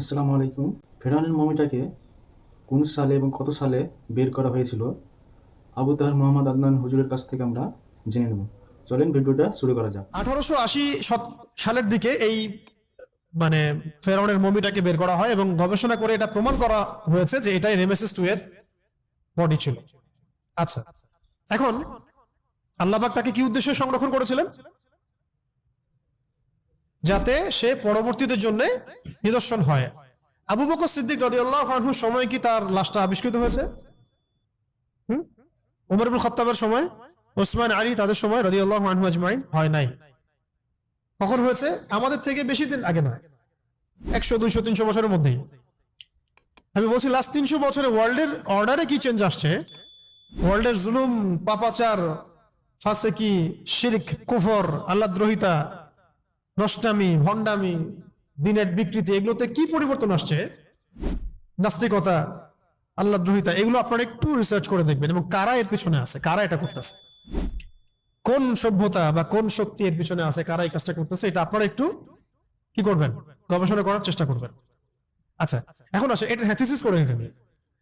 আসসালামু আলাইকুম। ফেরাউনের মমিটাকে কোন সালে এবং কত সালে বের করা হয়েছিল? আবু তাহার, মোহাম্মদ আদনান হুজুরের কাছ থেকে আমরা জেনে নেব। চলেন ভিডিওটা শুরু করা যাক। আঠারোশো আশি সালের দিকে এই মানে ফেরাউনের মমিটাকে বের করা হয় এবং গবেষণা করে এটা প্রমাণ করা হয়েছে যে এটাই রেমেসিস টু এর বডি ছিল। আচ্ছা এখন আল্লাহবাক তাকে কি উদ্দেশ্যে সংরক্ষণ করেছিলেন? যাতে সে পরবর্তীদের জন্য নিদর্শন হয়। আবু বকর সিদ্দিক রদি আল্লাহ সময় কি তার লাশটা আবিষ্কৃত হয়েছে? হুম? উমর ইবুল খত্তাবের সময়, ওসমান আলী তাদের সময় রদি আল্লাহ আনহু আজমাইন হয় নাই। কখন হয়েছে? আমাদের থেকে বেশি দিন আগে নয় একশো, দুইশো, তিনশো বছরের মধ্যেই। আমি বলছি লাস্ট তিনশো বছরে ওয়ার্ল্ডের অর্ডারে কি চেঞ্জ আসছে? ওয়ার্ল্ডের জুলুম, পাপাচার ফাঁসে কি শিরিক, কুফর আল্লাদ্রোহিতা নষ্টামি, ভণ্ডামি, দিনের বিকৃতি, এগুলোতে কি পরিবর্তন আসছে? নাস্তিকতা, আল্লাদ্রোহিতা, এগুলো আপনারা একটু রিসার্চ করে দেখবেন এবং কারা এর পিছনে আছে, কারা এটা করতেছে? কোন সভ্যতা বা কোন শক্তি এর পিছনে আছে, কারা এই কাজটা করতেছে, এটা আপনারা একটু কি করবেন? গবেষণা করার চেষ্টা করবেন। আচ্ছা এখন আসে, এটা থিসিস করে এখানে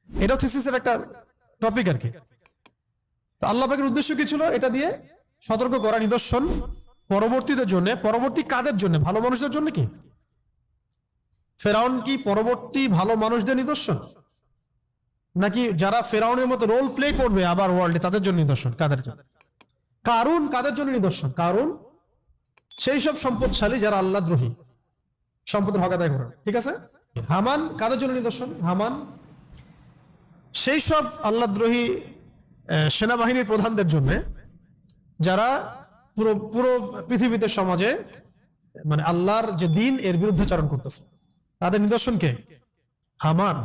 এটাও থিসিসের একটা টপিক আর কি। তো আল্লাহ পাকের উদ্দেশ্য কি ছিল? এটা দিয়ে সতর্ক করা, নিদর্শন পরবর্তীদের জন্য, পরবর্তী কাদের জন্য? ভালো মানুষদের জন্য কি? ফেরাউন কি পরবর্তী ভালো মানুষদের নিদর্শন? নাকি যারা ফেরাউনের মতো রোল প্লে করবে আবার ওয়ার্ল্ডে তাদের জন্য নিদর্শন? কাদের জন্য? কারুন কাদের জন্য নিদর্শন? কারুন সেই সব সম্পদশালী যারা আল্লাহ দ্রোহী। সম্পদের হক আদায় করে ঠিক আছে? হামান কাদের জন্য নিদর্শন? হামান সেই সব আল্লাহ দ্রোহী সেনাবাহিনীর প্রধানদের জন্য, যারা পুরো পুরো পৃথিবীতে সমাজে মানে আল্লাহর যে দিন, এর বিরুদ্ধাচরণ করতেছে। তাদের নিদর্শন কে? হামান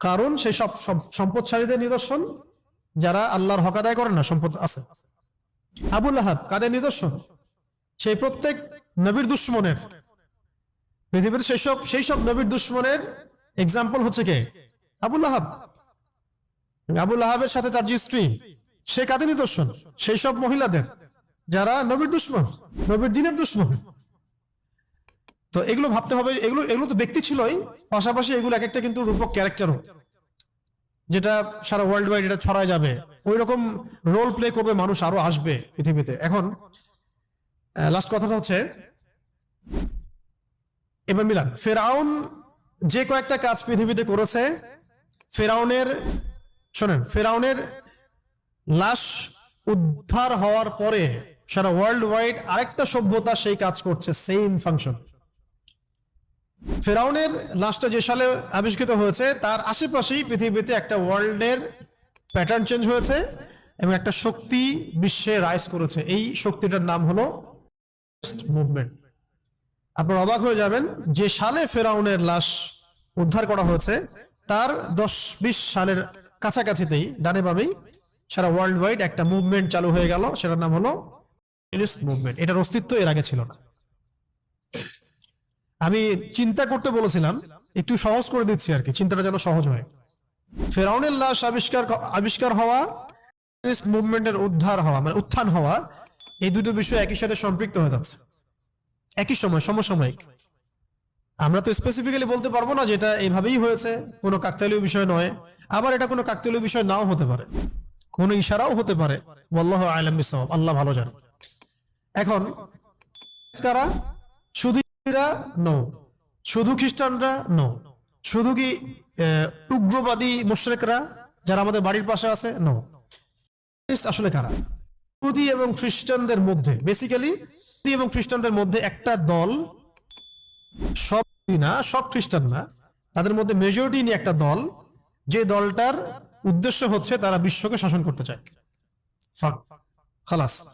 কারণ সেই সব সম্পদশালীদের নিদর্শন, যারা আল্লাহর হক আদায় করেন না, সম্পদ আছে। আবুল আহাব, কাদের নিদর্শন? সেই প্রত্যেক নবীর দুশ্মনের। পৃথিবীর সেই সব সেই সব নবীর দুশ্মনের এক্সাম্পল হচ্ছে কে? আবুল আহাব। আবুল আহাবের সাথে তার যে স্ত্রী সে কাদের নিদর্শন সেই সব মহিলাদের। যারা নবীর দুশ্মন, নবীর দিনের দুশ্মন। তো এগুলো ভাবতে হবে, এগুলো এগুলো তো ব্যক্তি ছিলই। পাশাপাশি এগুলো এক একটা কিন্তু রূপক ক্যারেক্টারও। যেটা সারা ওয়ার্ল্ড ওয়াইড এটা ছড়ায় যাবে। ওই রকম রোল প্লে করবে মানুষ আরও আসবে পৃথিবীতে। এখন লাস্ট কথাটা হচ্ছে, এবার মিলান। ফেরাউন যে কয়েকটা কাজ পৃথিবীতে করেছে, ফেরাউনের, শোনেন, ফেরাউনের লাশ উদ্ধার হওয়ার পরে সারা ওয়ার্ল্ড ওয়াইড আরেকটা সভ্যতা সেই কাজ করছে সেম ফাংশন ফেরাউনের লাশটা যে সালে আবিষ্কৃত হয়েছে, তার আশেপাশেই পৃথিবীতে একটা ওয়ার্ল্ডের প্যাটার্ন চেঞ্জ হয়েছে এবং একটা শক্তি বিশ্বে রাইজ করেছে। এই শক্তিটার নাম হলো মুভমেন্ট আপনার অবাক হয়ে যাবেন, যে সালে ফেরাউনের লাশ উদ্ধার করা হয়েছে, তার দশ বিশ সালের কাছাকাছিতেই, ডানে বামেই সারা ওয়ার্ল্ড ওয়াইড একটা মুভমেন্ট চালু হয়ে গেল, সেটার নাম হলো মুভমেন্ট এটার অস্তিত্ব এর আগে ছিল না। আমি চিন্তা করতে বলেছিলাম, একটু সহজ করে দিচ্ছি আর কি, চিন্তাটা যেন সহজ হয়। ফেরাউনের লাশ আবিষ্কার আবিষ্কার হওয়া মুভমেন্টের উদ্ধার হওয়া মানে উত্থান হওয়া, এই দুটো বিষয় একই সাথে সম্পৃক্ত হয়ে যাচ্ছে। একই সময়, সমসাময়িক। আমরা তো স্পেসিফিক্যালি বলতে পারব না যে এটা এইভাবেই হয়েছে, কোনো কাকতালীয় বিষয় নয়। আবার এটা কোনো কাকতালীয় বিষয় নাও হতে পারে। কোনো ইশারাও হতে পারে। ওয়াল্লাহ আলম বিসাব আল্লাহ ভালো জানে। এখন, কারা? শুধু নো। শুধু খ্রিস্টানরা? নো। শুধু কি উগ্রবাদী মুশরেকরা যারা আমাদের বাড়ির পাশে আছে? নো। আসলে কারা? ইহুদি এবং খ্রিস্টানদের মধ্যে বেসিক্যালি এবং খ্রিস্টানদের মধ্যে একটা দল সব না, সব খ্রিস্টান না, তাদের মধ্যে মেজরিটি নিয়ে একটা দল, যে দলটার উদ্দেশ্য হচ্ছে তারা বিশ্বকে শাসন করতে চায়। খালাস।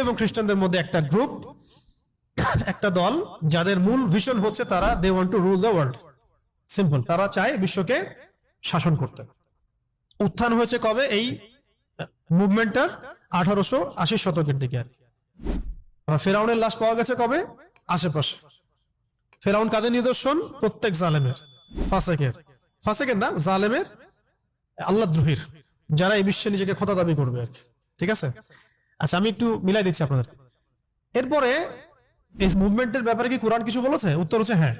এবং খ্রিস্টানদের মধ্যে একটা গ্রুপ একটা দল, যাদের মূল ভিশন হচ্ছে তারা they want to rule the world simple তারা চায় বিশ্বকে শাসন করতে। উত্থান হয়েছে কবে? এই মুভমেন্টটার আঠারোশো আশি শতকের দিকে। আর। ফেরাউনের লাশ পাওয়া গেছে কবে? আশেপাশে। ফেরাউন কাদের নিদর্শন? প্রত্যেক জালেমের, ফাসেকের। ফাসেকের না জালেমের? আল্লাহ দ্রোহীর। যারা এই বিশ্বে নিজেকে খোদা দাবি করবে আর ঠিক আছে? আচ্ছা আমি একটু মিলাই দিচ্ছি আপনাদের। এরপরে এই মুভমেন্টের ব্যাপারে কি কোরআন কিছু বলেছে? উত্তর হচ্ছে হ্যাঁ।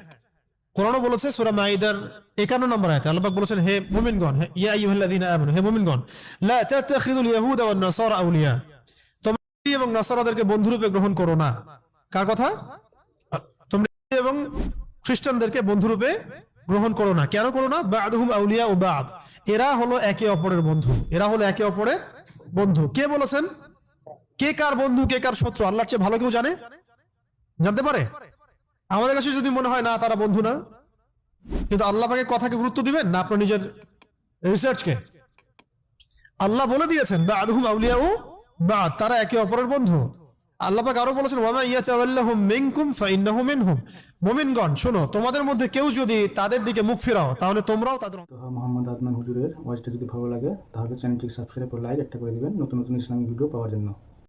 কোরআনও বলেছে সূরা মাইদার 51 নম্বর আয়াতে। আল্লাহ বলেছেন, হে মুমিনগণ, হে ইয়া আইয়ুহাল্লাযীনা আমানু, হে মুমিনগণ, লা তাত্তাখিযুল ইয়াহুদা ওয়ান নাসারা আউলিয়া। তোমরা এবং নাসারাদেরকে বন্ধুরূপে গ্রহণ করো না। কার কথা? তোমরা এবং খ্রিস্টানদেরকে বন্ধুরূপে গ্রহণ করো না। কেন করো না? বাদহুম আউলিয়া ও বাদ। এরা হলো একে অপরের বন্ধু। এরা হলো একে অপরের বন্ধু। কে বলেছেন? কে কার বন্ধু, কে কার শত্রু? আল্লাহর চেয়ে ভালো কেউ জানে? জানতে পারে? আমাদের কাছে যদি মনে হয়, না, তারা বন্ধু না। কিন্তু আল্লাহ পাকে কথাকে গুরুত্ব দিবেন? না, আপনার নিজের রিসার্চকে আল্লাহ বলে দিয়েছেন বা আদহুম আউলিয়া ও বা তারা একে অপরের বন্ধু। আল্লাহ পাক আরও বলেছেন, ওয়ামা ইয়াতাওয়াল্লাহুম মিনকুম ফাইন্নাহু মিনহুম। মুমিনগণ, শোনো, তোমাদের মধ্যে কেউ যদি তাদের দিকে মুখ ফেরাও, তাহলে তোমরাও তাদের তো মোহাম্মদ আদনান হুজুরের ওয়াজটা যদি ভালো লাগে, তাহলে চ্যানেলটি সাবস্ক্রাইব করে লাইক একটা করে দিবেন, নতুন নতুন ইসলামিক ভিডিও পাওয়ার জন্য।